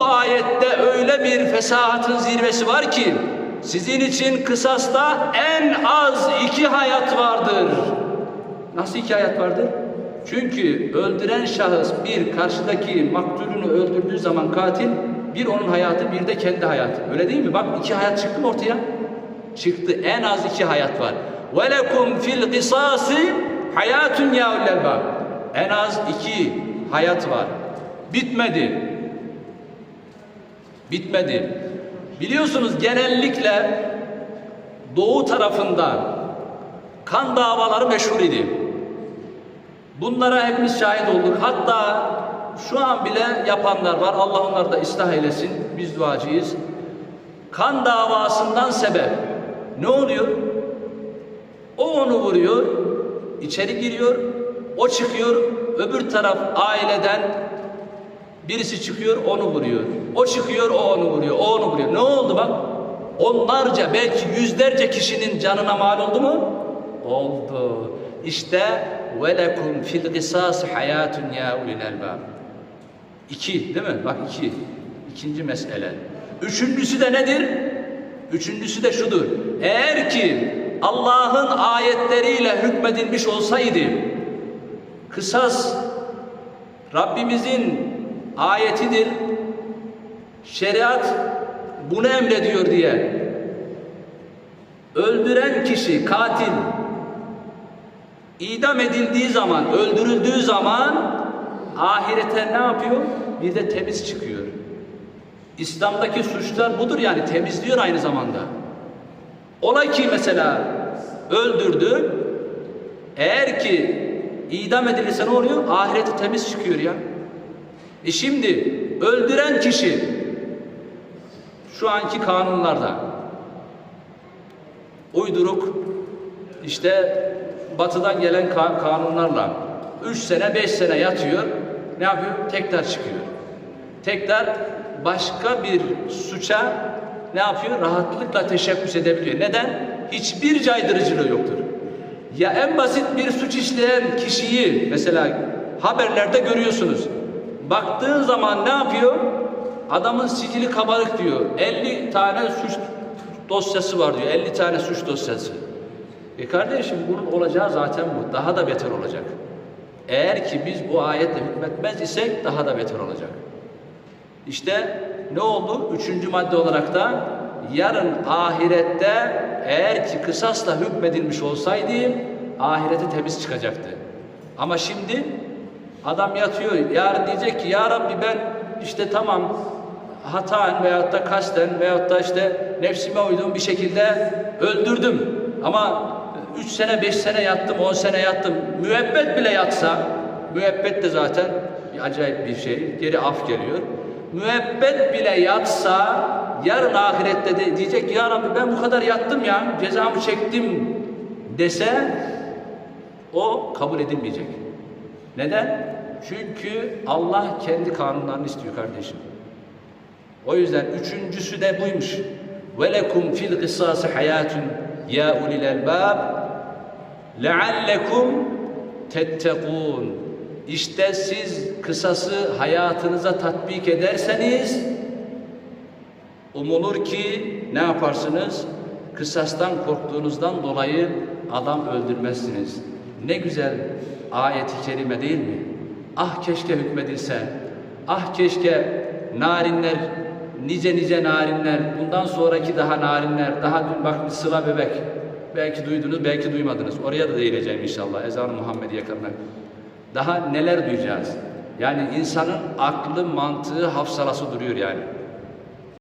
Bu ayette öyle bir fesahatın zirvesi var ki sizin için kısasta en az iki hayat vardır. Nasıl iki hayat vardır? Çünkü öldüren şahıs bir karşıdaki maktulünü öldürdüğü zaman katil bir onun hayatı bir de kendi hayatı. Öyle değil mi? Bak iki hayat çıktı mı ortaya? Çıktı. En az iki hayat var. وَلَكُمْ فِي الْقِصَاصِ hayatun ya ulul albab. En az iki hayat var. Bitmedi. Bitmedi. Biliyorsunuz genellikle doğu tarafında kan davaları meşhur idi. Bunlara hepimiz şahit olduk. Hatta şu an bile yapanlar var. Allah onları da ıslah eylesin. Biz duacıyız. Kan davasından sebep ne oluyor? O onu vuruyor, içeri giriyor, o çıkıyor, öbür taraf aileden Birisi çıkıyor onu vuruyor. O çıkıyor o onu vuruyor. O onu vuruyor. Ne oldu bak? Onlarca belki yüzlerce kişinin canına mal oldu mu? Oldu. İşte velekum fil kısas hayatun ya ulil elbab. İki değil mi? Bak iki. İkinci mesele. Üçüncüsü de nedir? Üçüncüsü de şudur. Eğer ki Allah'ın ayetleriyle hükmedilmiş olsaydı kısas Rabbimizin ayetidir, şeriat bunu emrediyor diye öldüren kişi, katil idam edildiği zaman, öldürüldüğü zaman ahirete ne yapıyor? Bir de temiz çıkıyor. İslam'daki suçlar budur yani temizliyor aynı zamanda. Olay ki mesela öldürdü. Eğer ki idam edilirse ne oluyor? Ahireti temiz çıkıyor ya. E şimdi öldüren kişi şu anki kanunlarda uyduruk işte batıdan gelen ka- kanunlarla 3 sene 5 sene yatıyor. Ne yapıyor? Tekrar çıkıyor. Tekrar başka bir suça ne yapıyor? Rahatlıkla teşebbüs edebiliyor. Neden? Hiçbir caydırıcılığı yoktur. Ya en basit bir suç işleyen kişiyi mesela haberlerde görüyorsunuz. Baktığın zaman ne yapıyor? Adamın sicili kabarık diyor. 50 tane suç dosyası var diyor. 50 tane suç dosyası. E kardeşim bunun olacağı zaten bu. Daha da beter olacak. Eğer ki biz bu ayetle hükmetmez isek daha da beter olacak. İşte ne oldu? Üçüncü madde olarak da yarın ahirette eğer ki kısasla hükmedilmiş olsaydı ahirete temiz çıkacaktı. Ama şimdi adam yatıyor. Yarın diyecek ki ya Rabbi ben işte tamam hataen veyahut da kasten veyahut da işte nefsime uyduğum bir şekilde öldürdüm. Ama 3 sene 5 sene yattım 10 sene yattım. Müebbet bile yatsa müebbet de zaten acayip bir şey. Geri af geliyor. Müebbet bile yatsa yarın ahirette de diyecek ki ya Rabbi ben bu kadar yattım ya cezamı çektim dese o kabul edilmeyecek. Neden? Çünkü Allah kendi kanunlarını istiyor kardeşim. O yüzden üçüncüsü de buymuş. وَلَكُمْ فِي الْقِصَّاسِ حَيَاتٌ يَا اُلِي الْاَلْبَابِ لَعَلَّكُمْ تَتَّقُونَ İşte siz kısası hayatınıza tatbik ederseniz umulur ki ne yaparsınız? Kısastan korktuğunuzdan dolayı adam öldürmezsiniz. Ne güzel ayeti kerime değil mi? Ah keşke hükmedilse, ah keşke narinler, nice nice narinler, bundan sonraki daha narinler, daha dün bak sıla bebek, belki duydunuz, belki duymadınız. Oraya da değineceğim inşallah, ezan-ı Muhammediye kadar. Daha neler duyacağız? Yani insanın aklı, mantığı, hafsalası duruyor yani.